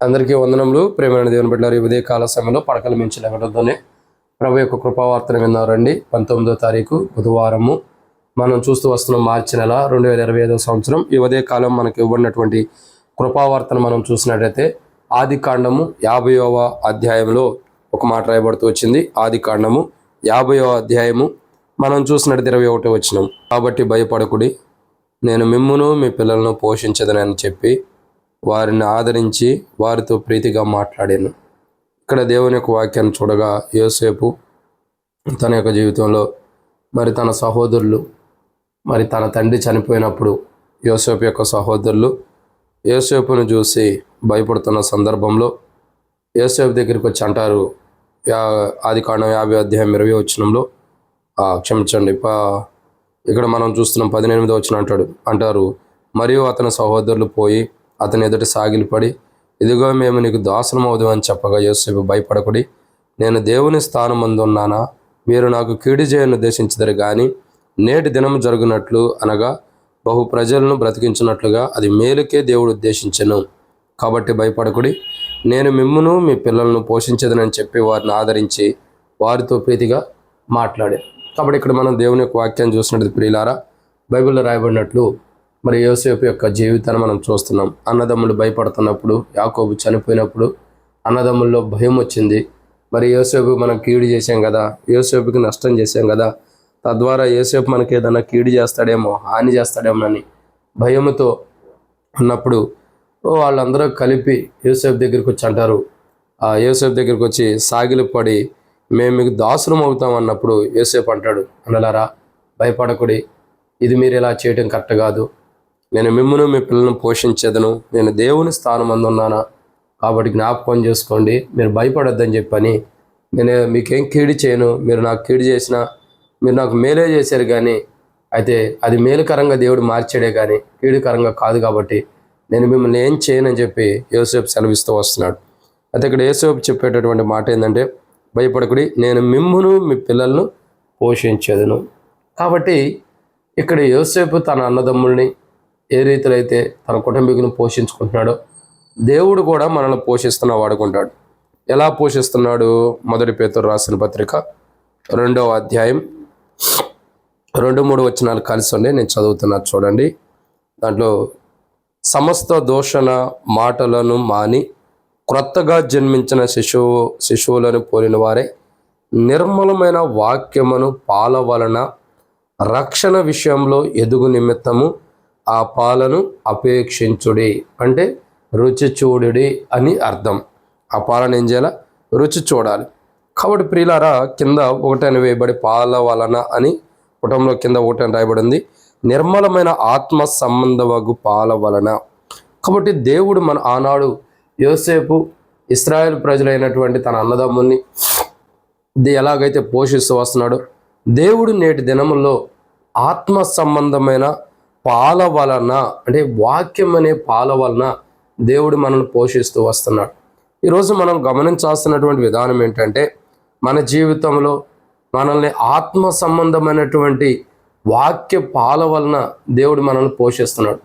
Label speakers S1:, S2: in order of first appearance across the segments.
S1: అందరికీ వందనములు. ప్రేమైన దేవుని బిడ్డలారు ఈ ఉదయ కాల సమయంలో పడకలు మించి లెగడంతోనే ప్రభు యొక్క కృపావార్తను విన్నారండి. పంతొమ్మిదో తారీఖు బుధవారము. మనం చూస్తూ వస్తున్న మార్చి నెల రెండు వేల ఇరవై ఐదో సంవత్సరం. ఈ ఉదయ కాలం మనకి ఇవ్వబడినటువంటి కృపావార్తను మనం చూసినట్లయితే ఆది కాండము యాభైవ అధ్యాయంలో ఒక మాట రాయబడుతూ వచ్చింది. ఆది కాండము యాభైవ అధ్యాయము మనం చూసినట్టు ఇరవై ఒకటి వచ్చినాం కాబట్టి భయపడకుడి నేను మిమ్మును మీ పిల్లలను పోషించదనని చెప్పి వారిని ఆదరించి వారితో ప్రీతిగా మాట్లాడాను. ఇక్కడ దేవుని యొక్క వాక్యాన్ని చూడగా యోసేపు తన యొక్క జీవితంలో మరి తన సహోదరులు మరి తన తండ్రి చనిపోయినప్పుడు యోసేపు యొక్క సహోదరులు యోసేపును చూసి భయపడుతున్న సందర్భంలో యోసేపు దగ్గరికి వచ్చి అంటారు యా ఆది కాండం యాభై అధ్యాయం ఇరవై వచ్చినంలో క్షమించండి ఇక్కడ మనం చూస్తున్నాం పదిహేనిమిది వచ్చిన అంటాడు. అంటారు మరియు అతని సహోదరులు పోయి అతని ఎదుట సాగిలిపడి ఇదిగో మేము నీకు దాసనం అని చెప్పగా యోసేపు భయపడకుడి. నేను దేవుని స్థానం ఉన్నానా మీరు నాకు కీడు చేయనుద్దేశించదరు కానీ నేటి దినం జరుగునట్లు అనగా బహు ప్రజలను బ్రతికించినట్లుగా అది మేలుకే దేవుడు ఉద్దేశించను. కాబట్టి భయపడకుడి. నేను మిమ్మును మీ పిల్లలను పోషించదనని చెప్పి వారిని ఆదరించి వారితో ప్రీతిగా మాట్లాడాను. కాబట్టి ఇక్కడ మనం దేవుని యొక్క వాక్యాన్ని చూసినట్టు ప్రియులారా బైబిల్లో రాయబడినట్లు మరి యోసేపు యొక్క జీవితాన్ని మనం చూస్తున్నాం. అన్నదమ్ములు భయపడుతున్నప్పుడు యాకోబు చనిపోయినప్పుడు అన్నదమ్ముల్లో భయం వచ్చింది. మరి యోసేపు మనం కీడు చేసాం కదా యోసేపుకి నష్టం చేసాం కదా తద్వారా యోసేపు మనకి ఏదైనా కీడు చేస్తాడేమో హాని చేస్తాడేమో అని భయముతో ఉన్నప్పుడు వాళ్ళందరూ కలిపి యూసేఫ్ దగ్గరికి వచ్చి అంటారు. ఆ యూసేఫ్ దగ్గరికి వచ్చి సాగిలి పడి మేము మీకు దాసులం అవుతాం అన్నప్పుడు యూసేఫ్ అంటాడు. అన్నలారా భయపడకుడి. ఇది మీరు ఇలా చేయటం కరెక్ట్ కాదు. నేను మిమ్మను మీ పిల్లలను పోషించేదను. నేను దేవుని స్థానం అందున్నానా కాబట్టి జ్ఞాపకం చేసుకోండి మీరు భయపడొద్దని చెప్పని నేను మీకేం కీడు చేయను మీరు నాకు కీడు చేసినా మీరు నాకు మేలే చేశారు కానీ అయితే అది మేలుకరంగా దేవుడు మార్చాడే కానీ కీడుకరంగా కాదు కాబట్టి నేను మిమ్మల్ని ఏం చేయనని చెప్పి యోసేపు సెలవిస్తూ వస్తున్నాడు. అయితే ఇక్కడ యోసేపు చెప్పేటటువంటి మాట ఏంటంటే భయపడకుడి నేను మిమ్మును మీ పిల్లలను పోషించేదను. కాబట్టి ఇక్కడ యోసేపు తన అన్నదమ్ముల్ని ఏ రీతిలో అయితే తన కుటుంబీకులను పోషించుకుంటున్నాడో దేవుడు కూడా మనల్ని పోషిస్తున్న వాడుకుంటాడు. ఎలా పోషిస్తున్నాడు? మొదటి పేతురు రాసిన పత్రిక రెండవ అధ్యాయం రెండు మూడు వచనాలు కలిసి ఉండే నేను చదువుతున్నా చూడండి. దాంట్లో సమస్త దోషణ మాటలను మాని క్రొత్తగా జన్మించిన శిశువు శిశువులను పోలిన వారే నిర్మలమైన వాక్యమును పాల వలన రక్షణ విషయంలో ఎదుగు నిమిత్తము ఆ పాలను అపేక్షించుడి అంటే రుచి చూడుడి అని అర్థం. ఆ పాలను ఏం చేయాలి? రుచి చూడాలి. కాబట్టి ప్రియులారా కింద ఒకటని వేయబడి పాల వలన అని పుటంలో కింద ఒకటని రాయబడింది. నిర్మలమైన ఆత్మ సంబంధవగు పాల వలన. కాబట్టి దేవుడు మన ఆనాడు యోసేపు ఇస్రాయేల్ ప్రజలైనటువంటి తన అన్నదమ్ముల్ని ఇది ఎలాగైతే పోషిస్తూ వస్తున్నాడో దేవుడు నేటి దినముల్లో ఆత్మ సంబంధమైన పాల వలన అంటే వాక్యం అనే పాల వలన దేవుడు మనల్ని పోషిస్తూ వస్తున్నాడు. ఈరోజు మనం గమనించాల్సినటువంటి విధానం ఏంటంటే మన జీవితంలో మనల్ని ఆత్మ సంబంధమైనటువంటి వాక్య పాల వలన దేవుడు మనల్ని పోషిస్తున్నాడు.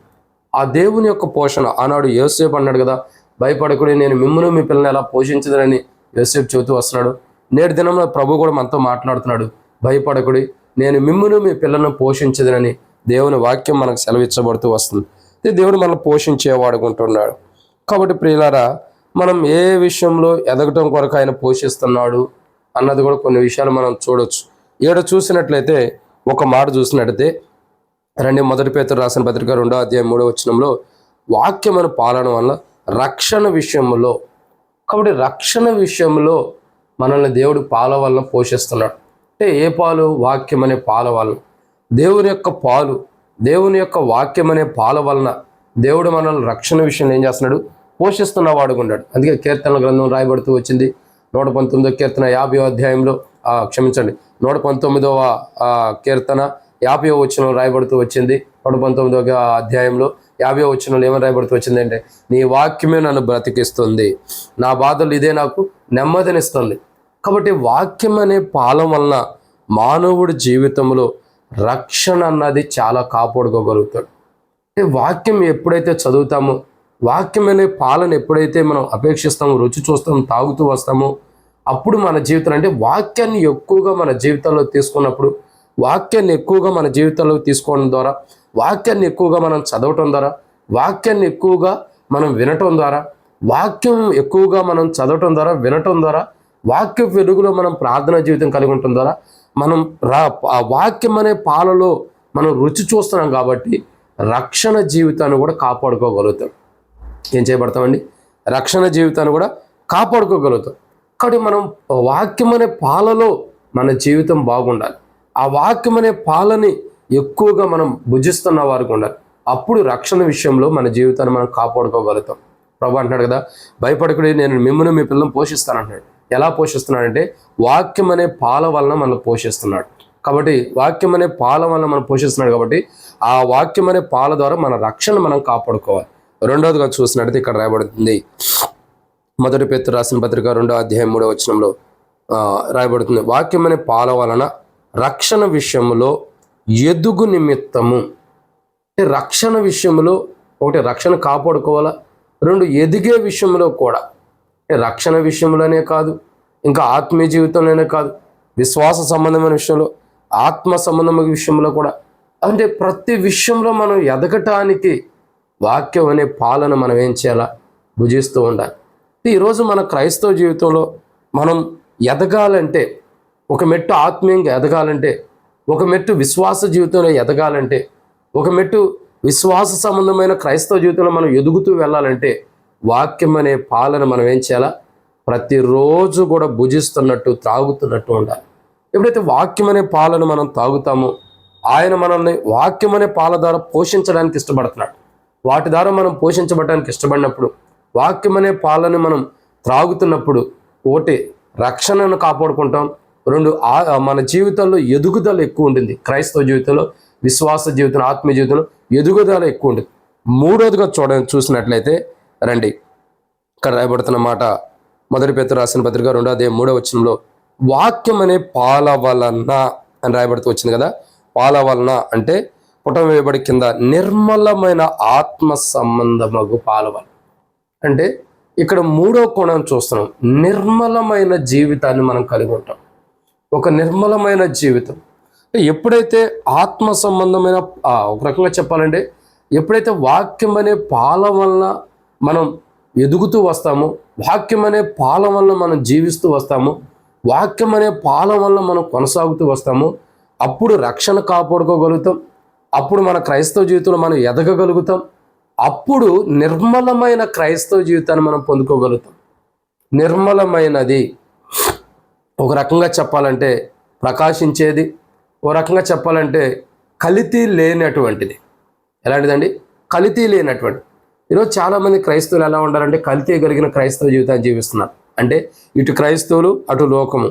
S1: ఆ దేవుని యొక్క పోషణ ఆనాడు యోసేపు అన్నాడు కదా భయపడకుడి నేను మిమ్మల్ని మీ పిల్లల్ని ఎలా పోషించదనని యోసేపు చెబుతూ వస్తున్నాడు. నేటి దినంలో ప్రభు కూడా మనతో మాట్లాడుతున్నాడు. భయపడకుడి నేను మిమ్మును మీ పిల్లలను పోషించదనని దేవుని వాక్యం మనకు సెలవిచ్చబడుతూ వస్తుంది. దేవుడు మనల్ని పోషించేవాడుకుంటున్నాడు కాబట్టి ప్రియులారా మనం ఏ విషయంలో ఎదగటం కొరకు ఆయన పోషిస్తున్నాడు అన్నది కూడా కొన్ని విషయాలు మనం చూడొచ్చు. ఏడు చూసినట్లయితే ఒక మాట చూసినట్లయితే రెండు మొదటి పేతురు రాసిన పత్రిక రెండో అధ్యాయం మూడో వచనంలో వాక్యమును పాలన వల్ల రక్షణ విషయంలో కాబట్టి రక్షణ విషయంలో మనల్ని దేవుడు పాల వలన పోషిస్తున్నాడు. అంటే ఏ పాలు? వాక్యం అనే పాల వలన. దేవుని యొక్క పాలు దేవుని యొక్క వాక్యం అనే పాల వలన దేవుడు మనల్ని రక్షణ విషయంలో ఏం చేస్తున్నాడు? పోషిస్తున్న వాడుకున్నాడు అందుకే కీర్తన గ్రంథం రాయబడుతూ వచ్చింది. నూట పంతొమ్మిదో కీర్తన యాభై అధ్యాయంలో క్షమించండి. నూట పంతొమ్మిదవ కీర్తన యాభై వచ్చిన రాయబడుతూ వచ్చింది. నూట పంతొమ్మిదవ అధ్యాయంలో యాభై వచ్చిన ఏమని రాయబడుతూ వచ్చింది అంటే నీ వాక్యమే నన్ను బ్రతికిస్తుంది. నా బాధలు ఇదే నాకు నెమ్మదినిస్తుంది. కాబట్టి వాక్యం అనే పాలం వలన మానవుడి జీవితంలో రక్షణ అన్నది చాలా కాపాడుకోగలుగుతాడు. అంటే వాక్యం ఎప్పుడైతే చదువుతామో వాక్యం అనే పాలన ఎప్పుడైతే మనం అపేక్షిస్తామో రుచి చూస్తామో తాగుతూ వస్తామో అప్పుడు మన జీవితం అంటే వాక్యాన్ని ఎక్కువగా మన జీవితంలో తీసుకున్నప్పుడు వాక్యాన్ని ఎక్కువగా మన జీవితంలో తీసుకోవడం ద్వారా వాక్యాన్ని ఎక్కువగా మనం చదవటం ద్వారా వాక్యాన్ని ఎక్కువగా మనం వినటం ద్వారా వాక్యం ఎక్కువగా మనం చదవటం ద్వారా వినటం ద్వారా వాక్య వెలుగులో మనం ప్రార్థనా జీవితం కలిగి ఉండటం ద్వారా మనం రా ఆ వాక్యం అనే పాలలో మనం రుచి చూస్తున్నాం కాబట్టి రక్షణ జీవితాన్ని కూడా కాపాడుకోగలుగుతాం. ఏం చేయబడతామండి? రక్షణ జీవితాన్ని కూడా కాపాడుకోగలుగుతాం. కాబట్టి మనం వాక్యం అనే పాలలో మన జీవితం బాగుండాలి. ఆ వాక్యం అనే పాలని ఎక్కువగా మనం భుజిస్తున్న వారికి ఉండాలి. అప్పుడు రక్షణ విషయంలో మన జీవితాన్ని మనం కాపాడుకోగలుగుతాం. ప్రభు అంటున్నాడు కదా భయపడకుడి నేను మిమ్మల్ని మీ పిల్లలను పోషిస్తాను అంటున్నాడు ఎలా పోషిస్తున్నాడంటే వాక్యం అనే పాల వలన మనల్ని పోషిస్తున్నాడు. కాబట్టి వాక్యం అనే పాల వలన మనం పోషిస్తున్నాడు కాబట్టి ఆ వాక్యం అనే పాల ద్వారా మన రక్షణ మనం కాపాడుకోవాలి. రెండవదిగా చూసినట్టయితే ఇక్కడ రాయబడుతుంది. మొదటి పేరు రాసిన పత్రిక రెండో అధ్యాయం మూడో వచనంలో రాయబడుతుంది. వాక్యం అనే పాల వలన రక్షణ విషయంలో ఎదుగు నిమిత్తము. రక్షణ విషయంలో ఒకటి రక్షణ కాపాడుకోవాలా? రెండు ఎదిగే విషయంలో కూడా. రక్షణ విషయంలోనే కాదు ఇంకా ఆత్మీయ జీవితంలోనే కాదు విశ్వాస సంబంధమైన విషయంలో ఆత్మ సంబంధమైన విషయంలో కూడా. అంటే ప్రతి విషయంలో మనం ఎదగటానికి వాక్యం అనే పాలన మనం ఏం చేయాలా? భుజిస్తూ ఉండాలి. ఈరోజు మన క్రైస్తవ జీవితంలో మనం ఎదగాలంటే ఒక మెట్టు ఆత్మీయంగా ఎదగాలంటే ఒక మెట్టు విశ్వాస జీవితంలో ఎదగాలంటే ఒక మెట్టు విశ్వాస సంబంధమైన క్రైస్తవ జీవితంలో మనం ఎదుగుతూ వెళ్ళాలంటే వాక్యం అనే పాలన మనం ఏం చేయాలా? ప్రతిరోజు కూడా భుజిస్తున్నట్టు త్రాగుతున్నట్టు ఉండాలి. ఎప్పుడైతే వాక్యం అనే పాలను మనం తాగుతామో ఆయన మనల్ని వాక్యం అనే పాల ద్వారా పోషించడానికి ఇష్టపడుతున్నాడు. వాటి ద్వారా మనం పోషించబడడానికి ఇష్టపడినప్పుడు వాక్యం అనే పాలను మనం త్రాగుతున్నప్పుడు ఒకటి రక్షణను కాపాడుకుంటాం. రెండు ఆ- మన జీవితంలో ఎదుగుదల ఎక్కువ ఉంటుంది క్రైస్తవ జీవితంలో విశ్వాస జీవితం ఆత్మీయ జీవితంలో ఎదుగుదల ఎక్కువ ఉంటుంది మూడోదిగా చూడ చూసినట్లయితే రండి. ఇక్కడ రాయబడుతున్న మాట మొదటి పేరు రాసిన పత్రిక రెండో అదే మూడో వచనంలో వాక్యం అనే పాల వలన అని రాయబడుతూ వచ్చింది కదా. పాల వలన అంటే పుటం వేయబడి కింద నిర్మలమైన ఆత్మ సంబంధమగు పాల వలన అంటే ఇక్కడ మూడో కోణం చూస్తున్నాం. నిర్మలమైన జీవితాన్ని మనం కలిగి ఉంటాం. ఒక నిర్మలమైన జీవితం. ఎప్పుడైతే ఆత్మ సంబంధమైన ఒక రకంగా చెప్పాలంటే ఎప్పుడైతే వాక్యం అనే పాల వలన మనం ఎదుగుతూ వస్తాము. వాక్యం అనే పాలన వల్ల మనం జీవిస్తూ వస్తాము. వాక్యం అనే పాలన వల్ల మనం కొనసాగుతూ వస్తాము. అప్పుడు రక్షణ కాపాడుకోగలుగుతాం. అప్పుడు మన క్రైస్తవ జీవితంలో మనం ఎదగగలుగుతాం. అప్పుడు నిర్మలమైన క్రైస్తవ జీవితాన్ని మనం పొందుకోగలుగుతాం. నిర్మలమైనది. ఒక రకంగా చెప్పాలంటే ప్రకాశించేది. ఓ రకంగా చెప్పాలంటే కలితీ లేనటువంటిది. ఎలాంటిదండి? కలితీ లేనటువంటి ఈరోజు చాలామంది క్రైస్తవులు ఎలా ఉండాలంటే కల్తీ కలిగిన క్రైస్తవ జీవితాన్ని జీవిస్తున్నారు. అంటే ఇటు క్రైస్తవులు అటు లోకము.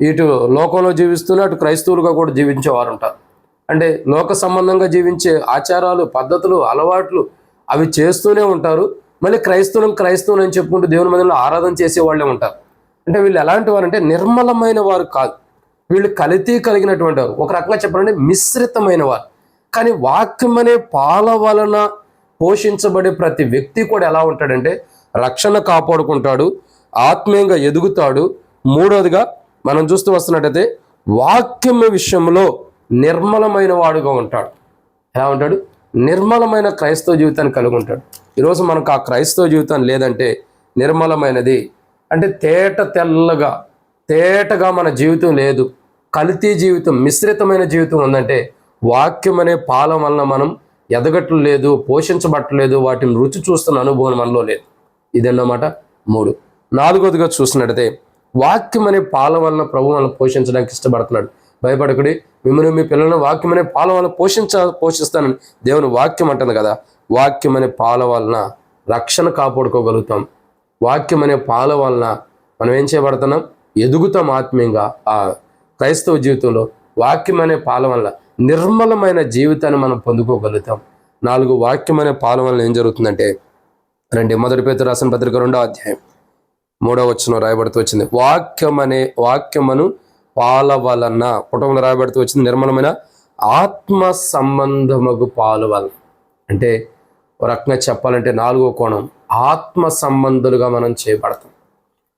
S1: ఇటు లోకంలో జీవిస్తూనే అటు క్రైస్తవులుగా కూడా జీవించేవారు ఉంటారు అంటే లోక సంబంధంగా జీవించే ఆచారాలు పద్ధతులు అలవాట్లు అవి చేస్తూనే ఉంటారు. మళ్ళీ క్రైస్తవులం క్రైస్తవులు అని చెప్పుకుంటూ దేవుని మందిలో ఆరాధన చేసే వాళ్ళే ఉంటారు. అంటే వీళ్ళు ఎలాంటి వారు అంటే నిర్మలమైన వారు కాదు. వీళ్ళు కలితీ కలిగినటువంటి వారు. ఒక రకంగా చెప్పాలంటే మిశ్రితమైన వారు. కానీ వాక్యం అనే పాల వలన పోషించబడే ప్రతి వ్యక్తి కూడా ఎలా ఉంటాడంటే రక్షణ కాపాడుకుంటాడు ఆత్మీయంగా ఎదుగుతాడు. మూడోదిగా మనం చూస్తూ వస్తున్నట్టయితే వాక్యం విషయంలో నిర్మలమైన వాడుగా ఉంటాడు. ఎలా ఉంటాడు? నిర్మలమైన క్రైస్తవ జీవితాన్ని కలిగి ఉంటాడు. ఈరోజు మనకు ఆ క్రైస్తవ జీవితం లేదంటే నిర్మలమైనది. అంటే తేట తెల్లగా తేటగా మన జీవితం లేదు. కల్తీ జీవితం మిశ్రితమైన జీవితం ఉందంటే వాక్యం అనే పాలం వలన మనం ఎదగట్లు లేదు పోషించబట్టలేదు వాటిని రుచి చూస్తున్న అనుభవం మనలో లేదు. ఇదన్నమాట? మూడు. నాలుగోదిగా చూసినట్టయితే వాక్యం అనే పాల వలన ప్రభు మనల్ని పోషించడానికి ఇష్టపడుతున్నాడు. భయపడకుడి మిమ్మల్ని మీ పిల్లలను వాక్యం అనే పాల వలన పోషించ పోషిస్తానని దేవుని వాక్యం అంటుంది కదా. వాక్యం అనే పాల వలన రక్షణ కాపాడుకోగలుగుతాం. వాక్యం అనే పాల వలన మనం ఏం చేయబడుతున్నాం? ఎదుగుతాం ఆత్మీయంగా. ఆ క్రైస్తవ జీవితంలో వాక్యం అనే పాల వల్ల నిర్మలమైన జీవితాన్ని మనం పొందుకోగలుగుతాం. నాలుగు వాక్యం అనే వలన ఏం జరుగుతుందంటే రండి మొదటి పేరు రాసిన పత్రిక రెండో అధ్యాయం మూడో వచ్చిన రాయబడుతూ వచ్చింది. వాక్యం అనే వాక్యమును పాల వలన పుటంలో రాయబడుతూ వచ్చింది నిర్మలమైన ఆత్మ సంబంధముకు పాలు వలన. అంటే రకంగా చెప్పాలంటే నాలుగో కోణం ఆత్మ సంబంధులుగా మనం చేయబడతాం.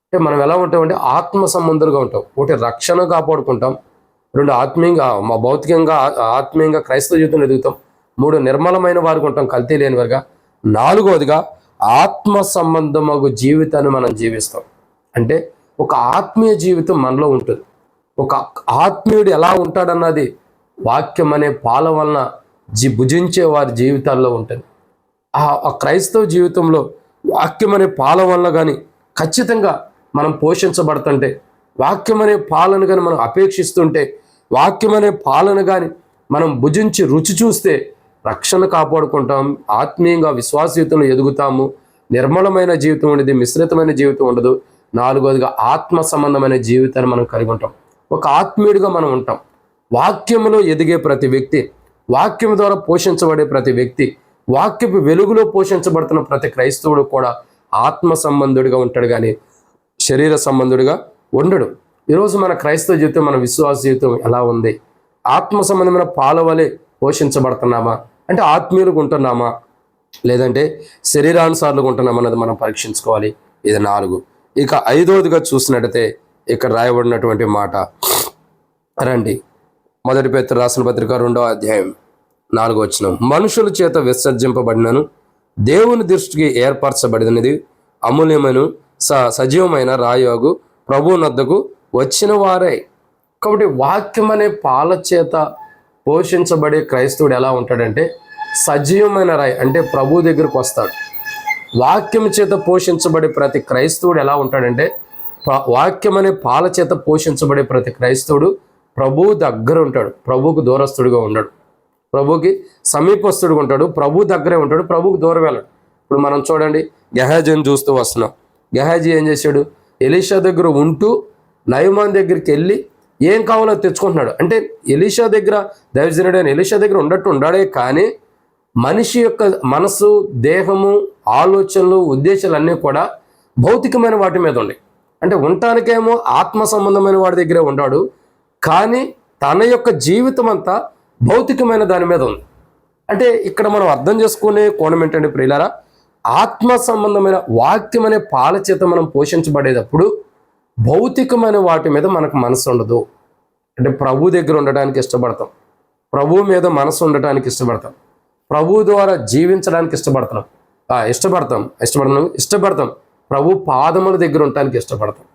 S1: అంటే మనం ఎలా ఉంటామంటే ఆత్మ సంబంధులుగా ఉంటాం. ఒకటి రక్షణ కాపాడుకుంటాం రెండు ఆత్మీయంగా మా భౌతికంగా ఆ- ఆత్మీయంగా క్రైస్తవ జీవితంలో ఎదుగుతాం. మూడు నిర్మలమైన వారికి ఉంటాం. కల్తీ లేనివారుగా నాలుగవదిగా ఆత్మ సంబంధమగు జీవితాన్ని మనం జీవిస్తాం. అంటే ఒక ఆత్మీయ జీవితం మనలో ఉంటుంది. ఒక ఆత్మీయుడు ఎలా ఉంటాడన్నది వాక్యం అనే పాల వలన జీ భుజించే వారి జీవితాల్లో ఉంటుంది. ఆ ఆ క్రైస్తవ జీవితంలో వాక్యం అనే పాల వల్ల కానీ ఖచ్చితంగా మనం పోషించబడుతుంటే వాక్యం అనే పాలను కానీ మనం అపేక్షిస్తుంటే వాక్యం అనే పాలన కానీ మనం భుజించి రుచి చూస్తే రక్షణ కాపాడుకుంటాం ఆత్మీయంగా విశ్వాసయుతంలో ఎదుగుతాము నిర్మలమైన జీవితం ఉండేది మిశ్రితమైన జీవితం ఉండదు నాలుగోదిగా ఆత్మ సంబంధమైన జీవితాన్ని మనం కలిగి ఉంటాం. ఒక ఆత్మీయుడిగా మనం ఉంటాం. వాక్యములో ఎదిగే ప్రతి వ్యక్తి వాక్యం ద్వారా పోషించబడే ప్రతి వ్యక్తి వాక్యపు వెలుగులో పోషించబడుతున్న ప్రతి క్రైస్తవుడు కూడా ఆత్మ సంబంధుడిగా ఉంటాడు కానీ శరీర సంబంధుడిగా ఉండడు. ఈరోజు మన క్రైస్తవ జీవితం మన విశ్వాస జీవితం ఎలా ఉంది? ఆత్మ సంబంధమైన పాలవలే పోషించబడుతున్నామా? అంటే ఆత్మీయులుగా ఉంటున్నామా లేదంటే శరీరానుసారులుగా ఉంటున్నామా అన్నది మనం పరీక్షించుకోవాలి. ఇది నాలుగు. ఇక ఐదవదిగా చూసినట్టయితే ఇక్కడ రాయబడినటువంటి మాట. రండి. మొదటి పేరు రాసిన పత్రిక రెండవ అధ్యాయం నాలుగో వచ్చిన మనుషుల చేత విసర్జింపబడినను దేవుని దృష్టికి ఏర్పరచబడినది అమూల్యమైన స సజీవమైన రాయోగు ప్రభువునద్దకు వచ్చిన వారే. కాబట్టి వాక్యం అనే పాల చేత పోషించబడే క్రైస్తవుడు ఎలా ఉంటాడంటే సజీవమైన రాయి అంటే ప్రభు దగ్గరకు వస్తాడు. వాక్యం చేత పోషించబడే ప్రతి క్రైస్తవుడు ఎలా ఉంటాడంటే వాక్యం అనే పాల చేత పోషించబడే ప్రతి క్రైస్తవుడు ప్రభువు దగ్గర ఉంటాడు. ప్రభువుకు దూరస్తుడిగా ఉన్నాడు ప్రభుకి సమీపస్తుడిగా ఉంటాడు. ప్రభు దగ్గరే ఉంటాడు. ప్రభువుకు దూరం వెళ్ళడు. ఇప్పుడు మనం చూడండి గెహాజీని చూస్తూ వస్తున్నాం. గెహాజీ ఏం చేశాడు? ఎలీషా దగ్గర ఉంటూ నయమాన్ దగ్గరికి వెళ్ళి ఏం కావాలో తెచ్చుకుంటున్నాడు. అంటే ఎలీషా దగ్గర దైవజనుడు అని ఎలీషా దగ్గర ఉండట్టు ఉండాడే కానీ మనిషి యొక్క మనసు దేహము ఆలోచనలు ఉద్దేశాలు అన్నీ కూడా భౌతికమైన వాటి మీద ఉన్నాయి. అంటే ఉండటానికేమో ఆత్మ సంబంధమైన వాడి దగ్గరే ఉన్నాడు కానీ తన యొక్క జీవితం అంతా భౌతికమైన దాని మీద ఉంది. అంటే ఇక్కడ మనం అర్థం చేసుకునే కోణం ఏంటంటే ప్రియులారా? ఆత్మ సంబంధమైన వాక్యం అనే పాలచేత మనం పోషించబడేటప్పుడు భౌతికమైన వాటి మీద మనకు మనసు ఉండదు. అంటే ప్రభు దగ్గర ఉండడానికి ఇష్టపడతాం. ప్రభు మీద మనసు ఉండటానికి ఇష్టపడతాం. ప్రభు ద్వారా జీవించడానికి ఇష్టపడతాం. ఇష్టపడతాం. ఇష్టపడతాం ఇష్టపడతాం. ప్రభు పాదముల దగ్గర ఉండటానికి ఇష్టపడతాం.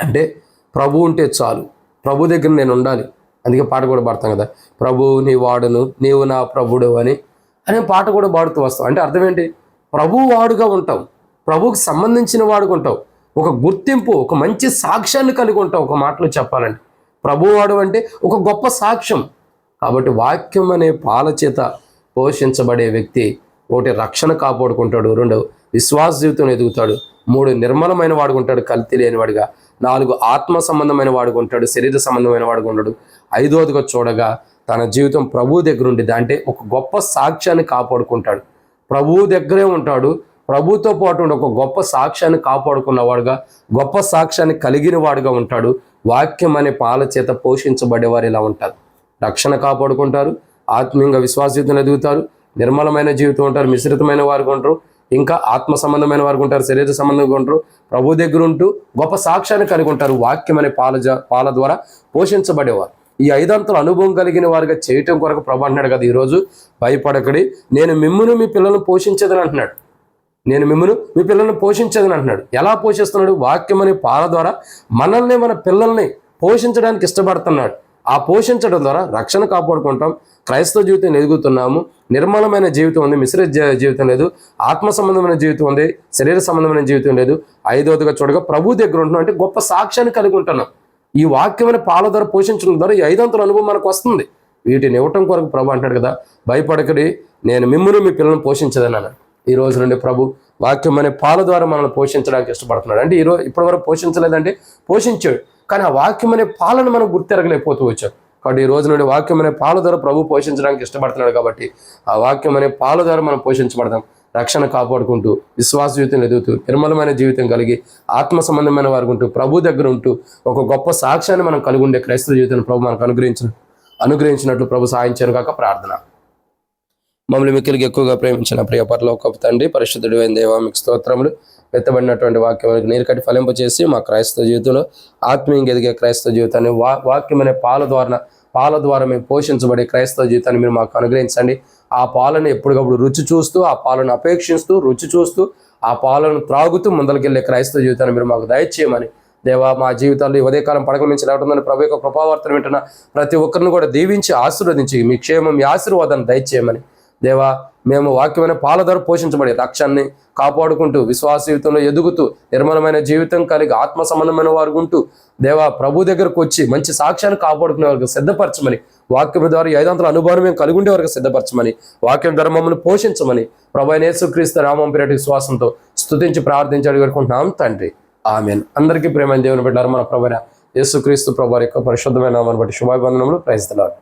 S1: అంటే ప్రభు ఉంటే చాలు. ప్రభు దగ్గర నేను ఉండాలి. అందుకే పాట కూడా పాడతాం కదా. ప్రభు నీ వాడును నీవు నా ప్రభుడు అని. అనే పాట కూడా పాడుతూ వస్తాం. అంటే అర్థం ఏంటి? ప్రభు వాడుగా ఉంటాం. ప్రభువుకి సంబంధించిన వాడుగా ఒక గుర్తింపు ఒక మంచి సాక్ష్యాన్ని కలిగి ఉంటాం ఒక మాటలో చెప్పాలంటే. ప్రభువాడు అంటే ఒక గొప్ప సాక్ష్యం. కాబట్టి వాక్యం అనే పాలచేత పోషించబడే వ్యక్తి ఒకటి రక్షణ కాపాడుకుంటాడు రెండు విశ్వాస జీవితం ఎదుగుతాడు మూడు నిర్మలమైన వాడుకుంటాడు కల్తీ లేనివాడిగా నాలుగు ఆత్మ సంబంధమైన వాడుకుంటాడు శరీర సంబంధమైన వాడుగా ఉంటాడు ఐదోదిగా చూడగా తన జీవితం ప్రభు దగ్గర ఉండిద్ది. అంటే ఒక గొప్ప సాక్ష్యాన్ని కాపాడుకుంటాడు. ప్రభువు దగ్గరే ఉంటాడు ప్రభుతో పాటు ఒక గొప్ప సాక్ష్యాన్ని కాపాడుకున్నవాడుగా గొప్ప సాక్ష్యాన్ని కలిగిన వాడుగా ఉంటాడు. వాక్యం అనే పాల చేత పోషించబడేవారు ఇలా ఉంటారు. రక్షణ కాపాడుకుంటారు ఆత్మీయంగా విశ్వాస ఎదుగుతారు నిర్మలమైన జీవితం ఉంటారు మిశ్రితమైన వారు ఉంటారు ఇంకా ఆత్మ సంబంధమైన వారు ఉంటారు శరీర సంబంధంగా ఉంటారు. ప్రభు దగ్గర ఉంటూ గొప్ప సాక్ష్యాన్ని కలిగి ఉంటారు. వాక్యం అనే పాల పాల ద్వారా పోషించబడేవారు. ఈ ఐదంతల అనుభవం కలిగిన వారిగా చేయటం కొరకు ప్రభు అంటున్నాడు కదా ఈరోజు భయపడకడి నేను మిమ్మును మీ పిల్లలను పోషించదని అంటున్నాడు నేను మిమ్మల్ని మీ పిల్లల్ని పోషించదని అంటున్నాడు. ఎలా పోషిస్తున్నాడు? వాక్యం అనే పాల ద్వారా మనల్ని మన పిల్లల్ని పోషించడానికి ఇష్టపడుతున్నాడు. ఆ పోషించడం ద్వారా రక్షణ కాపాడుకుంటాం. క్రైస్తవ జీవితం ఎదుగుతున్నాము. నిర్మలమైన జీవితం ఉంది. మిశ్ర జీ- జీవితం లేదు. ఆత్మ సంబంధమైన జీవితం ఉంది. శరీర సంబంధమైన జీవితం లేదు. ఐదవదిగా చూడగా ప్రభు దగ్గర ఉంటున్నాం. అంటే గొప్ప సాక్ష్యాన్ని కలిగి ఉంటున్నాం. ఈ వాక్యమైన పాల ద్వారా పోషించడం ద్వారా ఈ ఐదంతుల అనుభవం మనకు వస్తుంది. వీటిని ఇవ్వటం కొరకు ప్రభు అంటాడు కదా భయపడకడి. నేను మిమ్మల్ని మీ పిల్లల్ని పోషించదని అన్నాడు ఈ రోజు నుండి ప్రభు వాక్యం అనే పాల ద్వారా మనల్ని పోషించడానికి ఇష్టపడుతున్నాడు. అంటే ఈరోజు ఇప్పటివరకు పోషించలేదంటే పోషించాడు. కానీ ఆ వాక్యం అనే పాలను మనం గుర్తెరగలేకపోతూ వచ్చాం. కాబట్టి ఈ రోజు నుండి వాక్యం అనే పాల ద్వారా ప్రభు పోషించడానికి ఇష్టపడుతున్నాడు కాబట్టి ఆ వాక్యం అనే పాల ద్వారా మనం పోషించబడతాం. రక్షణ కాపాడుకుంటూ విశ్వాస జీవితం ఎదుగుతూ నిర్మలమైన జీవితం కలిగి ఆత్మ సంబంధమైన వారికి ఉంటూ ప్రభు దగ్గర ఉంటూ ఒక గొప్ప సాక్ష్యాన్ని మనం కలిగి ఉండే క్రైస్తవ జీవితాన్ని ప్రభు మనకు అనుగ్రహించిన అనుగ్రహించినట్లు ప్రభు సాయించాను కాక ప్రార్థన. మమ్మల్ని మిక్కిలికి ఎక్కువగా ప్రేమించిన ప్రియ పరలోక తండ్రి పరిశుద్ధుడు అయిన దేవా మీకు స్తోత్రములు. వెత్తబడినటువంటి వాక్యం నీరు కట్టి ఫలింప చేసి మా క్రైస్తవ జీవితంలో ఆత్మీయంగా ఎదిగే క్రైస్తవ జీవితాన్ని వా వాక్యం అనే పాల ద్వారా పాల ద్వారా మేము పోషించబడే క్రైస్తవ జీవితాన్ని మీరు మాకు అనుగ్రహించండి. ఆ పాలను ఎప్పటికప్పుడు రుచి చూస్తూ ఆ పాలను అపేక్షిస్తూ రుచి చూస్తూ ఆ పాలను త్రాగుతూ ముందరికెళ్ళే క్రైస్తవ జీవితాన్ని మీరు మాకు దయచేయమని. దేవా మా జీవితాల్లో ఈ ఉదయకాలం పడకల నుంచి లేకుందని ప్రభు యొక్క కృపావార్తను వింటున్న ప్రతి ఒక్కరిని కూడా దీవించి ఆశీర్వదించి మీ క్షేమం మీ ఆశీర్వాదాన్ని దయచేయమని. దేవా మేము వాక్యమైన పాల ద్వారా పోషించబడి రక్షాన్ని కాపాడుకుంటూ విశ్వాస జీవితంలో ఎదుగుతూ నిర్మలమైన జీవితం కలిగి ఆత్మ సంబంధమైన వారు ఉంటూ దేవా ప్రభు దగ్గరకు వచ్చి మంచి సాక్ష్యాన్ని కాపాడుకునే వారికి సిద్ధపరచమని వాక్యం ద్వారా ఈ ఐదంతల అనుభవం మేము కలిగి ఉండే వరకు సిద్ధపరచమని వాక్యం ద్వారా మమ్మల్ని పోషించమని ప్రభు యేసుక్రీస్తు రామం పిరటి విశ్వాసంతో స్థుతించి ప్రార్థించి అడుగుకుంటున్నాం తండ్రి. ఆమెన్. అందరికీ ప్రేమ దేవుని పెట్టారు మన ప్రభు యేసుక్రీస్తు ప్రభు యొక్క పరిశుద్ధమైన నామాన్ని బట్టి శుభాభివందనములు. ప్రయత్నాలు